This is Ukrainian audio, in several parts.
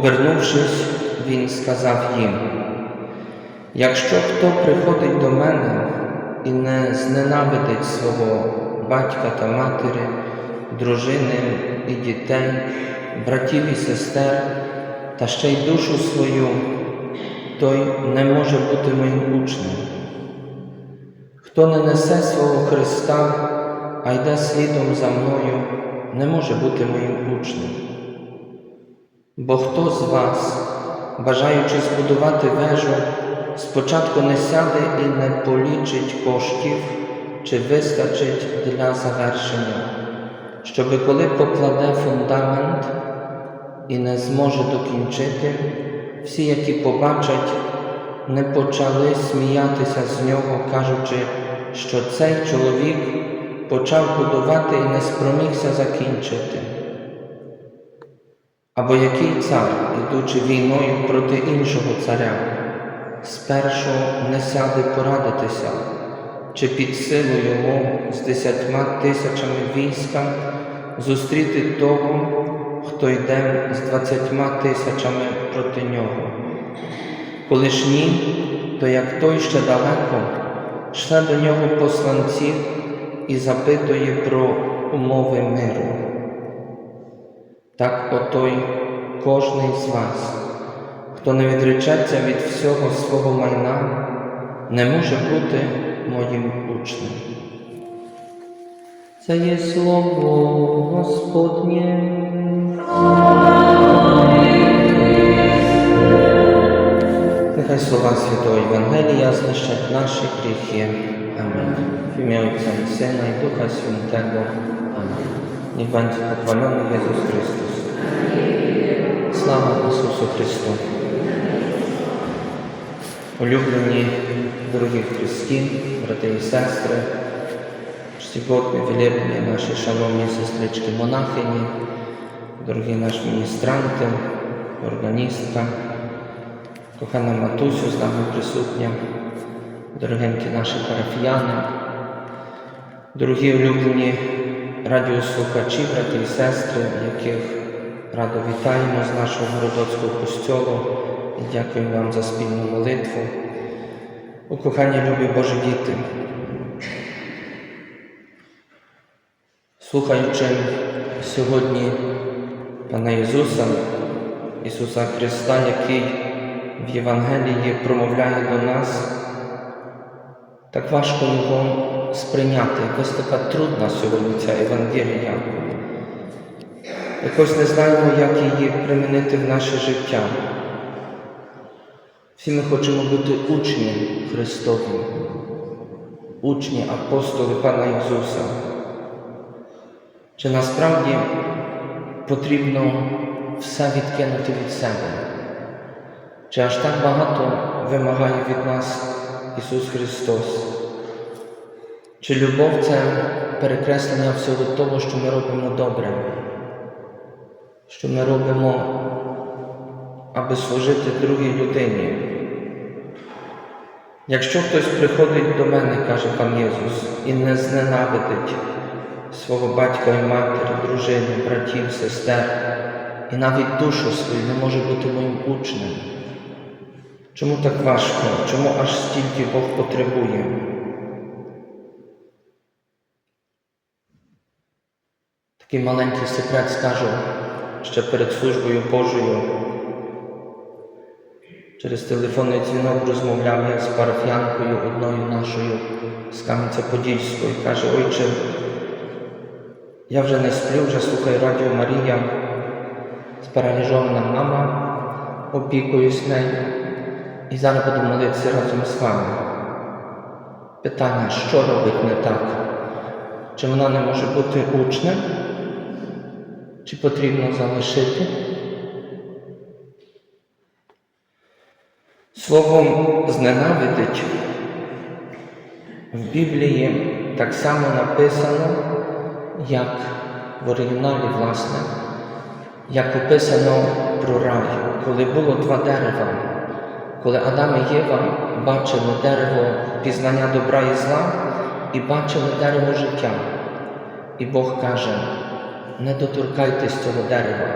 Обернувшись, Він сказав їм, якщо хто приходить до мене і не зненавидить свого батька та матері, дружини і дітей, братів і сестер, та ще й душу свою, той не може бути моїм учнем. Хто не несе свого Христа, а йде слідом за мною, не може бути моїм учнем. Бо хто з вас, бажаючи збудувати вежу, спочатку не сяде і не полічить коштів, чи вистачить для завершення, щоби коли покладе фундамент і не зможе докінчити, всі, які побачать, не почали сміятися з нього, кажучи, що цей чоловік почав будувати і не спромігся закінчити. Або який цар, ідучи війною проти іншого царя, спершу не сяде порадитися, чи під силу йому з десятьма тисячами війська зустріти того, хто йде з двадцятьма тисячами проти нього. Коли ж ні, то як той ще далеко, шле до нього посланців і запитує про умови миру. Так отой кожний з вас, хто не відречеться від всього свого майна, не може бути моїм учнем. Це є слово Господнє. Нехай слова Святого Євангелія знищать наші гріхи. Amen. W imię Ojca i Syna i Ducha Świętego. Amen. Niech będzie pochwalony Jezus Chrystus. Слава Ісусу Христу! Улюблені дорогі Христі, брати і сестри, чтіготні, велебні наші шановні сестрички монахині, дорогі наші міністранти, органістка, кохана матусю з нами присутня, дорогенькі наші парафіяни, дорогі улюблені радіослухачі, брати і сестри, яких радо вітаємо з нашого городоцького костьолу і дякуємо вам за спільну молитву. У кохані любі Божі діти, слухаючи сьогодні Пана Ісуса, Ісуса Христа, який в Євангелії промовляє до нас, так важко його сприйняти. Якось така трудна сьогодні ця Євангелія. Якось не знаємо, як її примінити в наше життя. Всі ми хочемо бути учні Христові, учні апостоли Пана Ісуса. Чи насправді потрібно все відкинути від себе? Чи аж так багато вимагає від нас Ісус Христос? Чи любов це перекреслення всього того, що ми робимо добре, що ми робимо, аби служити другій людині? Якщо хтось приходить до мене, каже пан Єсус, і не зненавидить свого батька і матері, дружини, братів, сестер, і навіть душу свою не може бути моїм учнем. Чому так важко? Чому аж стільки Бог потребує? Такий маленький секрет скажу ще перед службою Божою. Через телефонний дзвінок розмовляв я з парафіянкою одною нашою з Кам'янця-Подільської. Каже, ойче, я вже не сплю, вже слухаю Радіо Марія, спараліжована мама, опікуюсь нею і зараз буду молитися разом з вами. Питання, що робить не так? Чи вона не може бути учнем? Чи потрібно залишити? Словом зненавидить в Біблії так само написано, як в оригіналі, власне, як описано про рай, коли було два дерева, коли Адам і Єва бачили дерево пізнання добра і зла і бачили дерево життя. І Бог каже, не доторкайтесь цього дерева,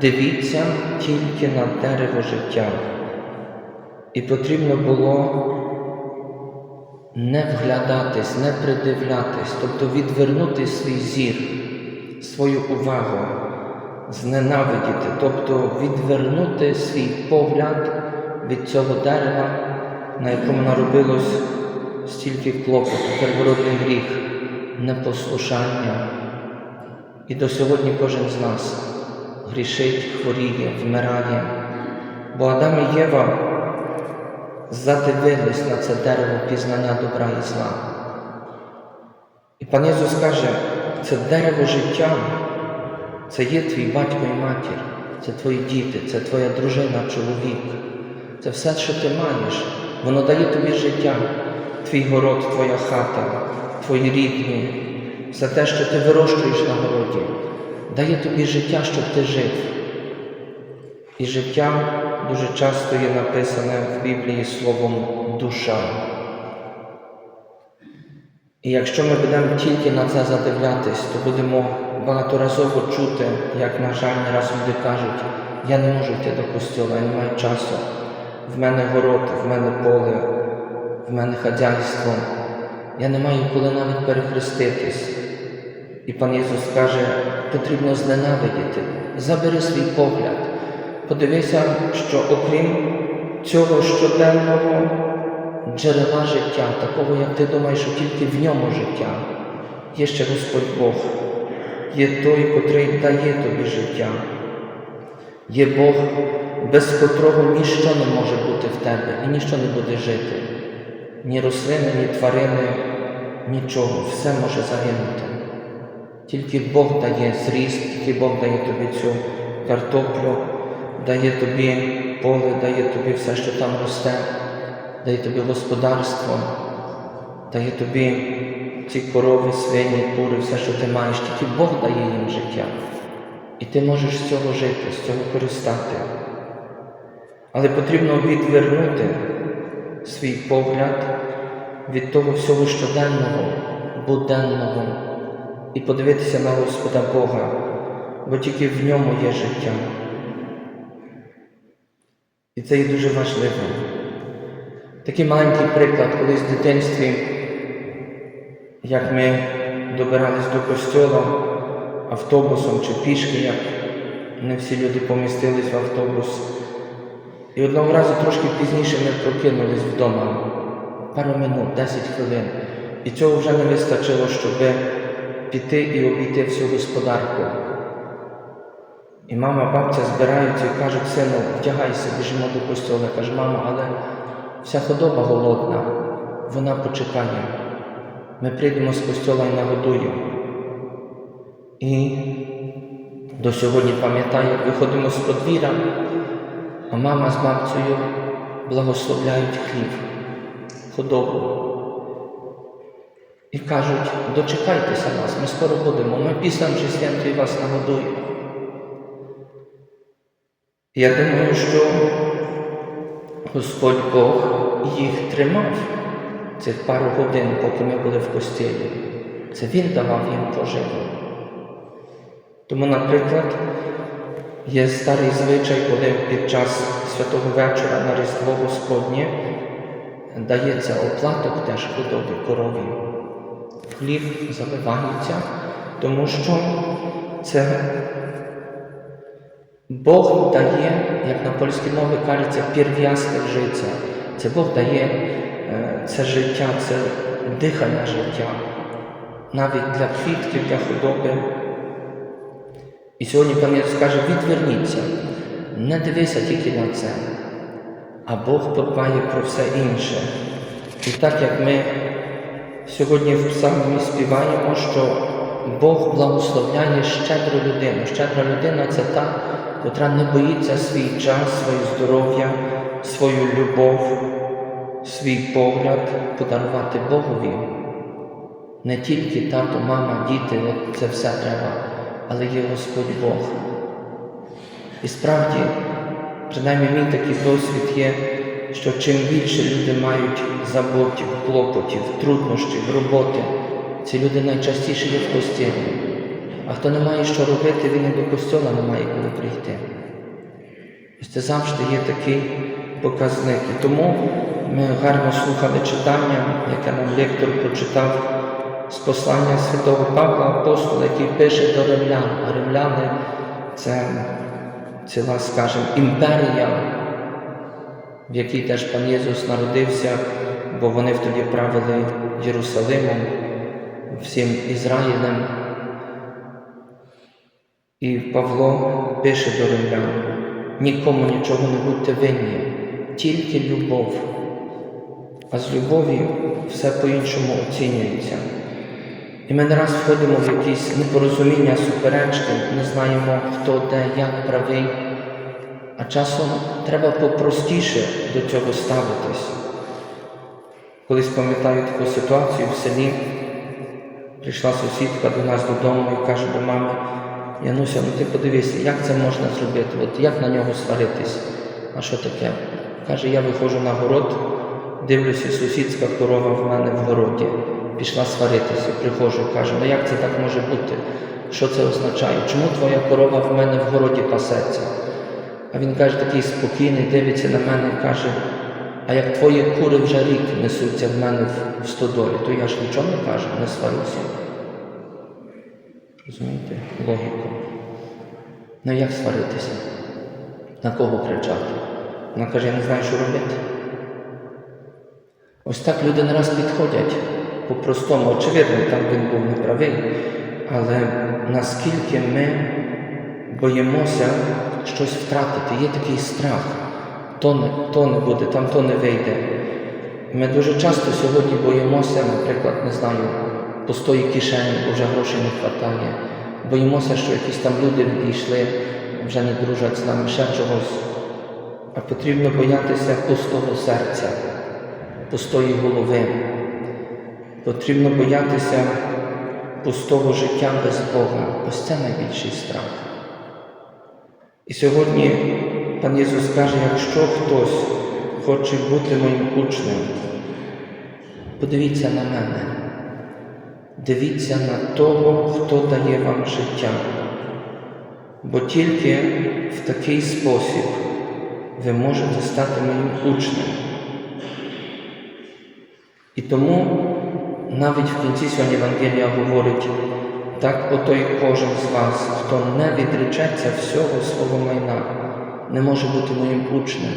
дивіться тільки на дерево життя. І потрібно було не вглядатись, не придивлятись, тобто відвернути свій зір, свою увагу, зненавидіти, тобто відвернути свій погляд від цього дерева, на якому наробилось стільки клопоту, первородний гріх, непослушання. І до сьогодні кожен з нас грішить, хворіє, вмирає. Бо Адам і Єва задивились на це дерево пізнання добра і зла. І пан Ісус каже, це дерево життя, це є твій батько і матір, це твої діти, це твоя дружина, чоловік. Це все, що ти маєш, воно дає тобі життя, твій город, твоя хата, твої рідні, все те, що ти вирощуєш на городі, дає тобі життя, щоб ти жив. І життя дуже часто є написане в Біблії словом душа. І якщо ми будемо тільки на це задивлятись, то будемо багаторазово чути, як, на жаль, не раз люди кажуть, я не можу йти до костюла, я не маю часу. В мене город, в мене поле, в мене хазяйство. Я не маю коли навіть перехреститись. І пан Ісус каже, потрібно зненавидіти, забери свій погляд. Подивися, що окрім цього щоденного джерела життя, такого, як ти думаєш, що тільки в ньому життя, є ще Господь Бог, є той, котрий дає тобі життя, є Бог, без котрого ніщо не може бути в тебе і ніщо не буде жити. Ні рослини, ні тварини, нічого, все може загинути. Тільки Бог дає зріст, тільки Бог дає тобі цю картоплю, дає тобі поле, дає тобі все, що там росте, дає тобі господарство, дає тобі ці корови, свині, кури, все, що ти маєш, тільки Бог дає їм життя. І ти можеш з цього жити, з цього користати. Але потрібно відвернути свій погляд від того всього щоденного, буденного і подивитися на Господа Бога, бо тільки в ньому є життя. І це є дуже важливо. Такий маленький приклад, колись в дитинстві, як ми добирались до костьола автобусом чи пішки, як не всі люди помістились в автобус. І одного разу трошки пізніше ми прокинулись вдома, пару минут, 10 хвилин. І цього вже не вистачило, щоб піти і обійти всю господарку. І мама, бабця збираються і кажуть, сину, вдягайся, біжимо до костьола. Каже, мама, але вся худоба голодна, вона почекає. Ми прийдемо з костьола і нагодуємо. І до сьогодні пам'ятаю, виходимо з подвір'я, а мама з бабцею благословляють хліб, худобу. І кажуть, дочекайтеся нас, ми скоро будемо, ми після святої вас нагодуємо. Я думаю, що Господь Бог їх тримав цих пару годин, поки ми були в костілі. Це Він давав їм поживу. Тому, наприклад, є старий звичай, коли під час святого вечора на Різдво Господнє дається оплаток теж худобі корові. Хліб заливається, тому що це Бог дає, як на польській мові кажеться, перв'ястик життя. Це Бог дає е, це життя, це дихання життя, навіть для квітків, для худоби. І сьогодні пан Ісус каже, відверніться, не дивися тільки на це, а Бог подбає про все інше. І так як ми сьогодні в псалмі співаємо, що Бог благословляє щедру людину. Щедра людина це та, котра не боїться свій час, своє здоров'я, свою любов, свій погляд подарувати Богові. Не тільки тато, мама, діти, це все треба, але є Господь Бог. І справді, принаймні мій такий досвід є, що чим більше люди мають заботів, клопотів, труднощів, роботи, ці люди найчастіше є в костілі. А хто не має що робити, він і до костьола не має коли прийти. Ось це завжди є такий показник. І тому ми гарно слухали читання, яке нам лектор прочитав з послання святого Павла Апостола, який пише до римлян. А римляни це ціла, скажімо, імперія, в якій теж пан Єсус народився, бо вони в тоді правили Єрусалимом, всім Ізраїлем. І Павло пише до римлян, нікому нічого не будьте винні, тільки любов. А з любові все по-іншому оцінюється. І ми не раз входимо в якісь непорозуміння, суперечки, не знаємо, хто де, як правий. А часом треба попростіше до цього ставитись. Колись пам'ятаю таку ситуацію в селі, прийшла сусідка до нас додому і каже до мами, Януся, ну ти подивися, як це можна зробити? От як на нього сваритись? А що таке? Каже, я виходжу на город, дивлюся, сусідська корова в мене в городі. Пішла сваритися, приходжу, кажу, ну як це так може бути? Що це означає? Чому твоя корова в мене в городі пасеться? А він каже, такий спокійний, дивиться на мене і каже, а як твої кури вже рік несуться в мене в- стодолі, то я ж нічого не кажу, не сварюся. Розумієте? Логіку. Ну як сваритися? На кого кричати? Вона каже, я не знаю, що робити. Ось так люди не раз підходять по-простому. Очевидно, там він був неправий, але наскільки ми боїмося щось втратити, є такий страх, то не, то не буде, там то не вийде. Ми дуже часто сьогодні боїмося, наприклад, не знаю, пустої кишені, бо вже грошей не вистачає. Боїмося, що якісь там люди відійшли, вже не дружать з нами, ще чогось. А потрібно боятися пустого серця, пустої голови. Потрібно боятися пустого життя без Бога. Ось це найбільший страх. І сьогодні пан Ісус каже, якщо хтось хоче бути моїм учнем, подивіться на мене, дивіться на того, хто дає вам життя. Бо тільки в такий спосіб ви можете стати моїм учнем. І тому навіть в кінці сьогодні Євангелія говорить, так отой кожен з вас, хто не відречеться всього свого майна, не може бути моїм учнем.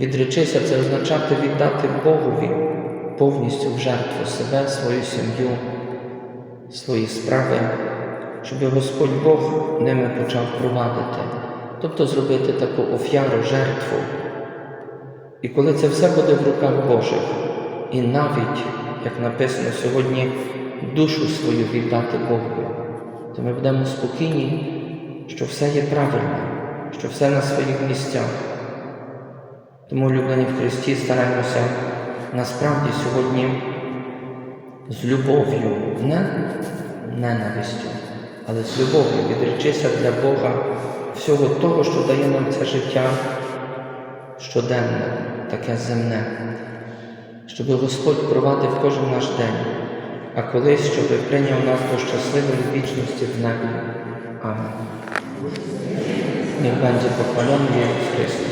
Відречися це означати віддати Богові повністю в жертву себе, свою сім'ю, свої справи, щоб Господь Бог ними почав провадити, тобто зробити таку офяру, жертву. І коли це все буде в руках Божих, і навіть, як написано сьогодні, душу свою віддати Богові, то ми будемо спокійні, що все є правильно, що все на своїх місцях. Тому, улюблені в Христі, стараємося насправді сьогодні з любов'ю, не ненавистю, але з любов'ю відречися для Бога всього того, що дає нам це життя щоденне, таке земне, щоб Господь провадив кожен наш день, а колись, щоб прийняв нас до щасливої вічності в небі. Амінь. Niech będzie pochwalony Jezus.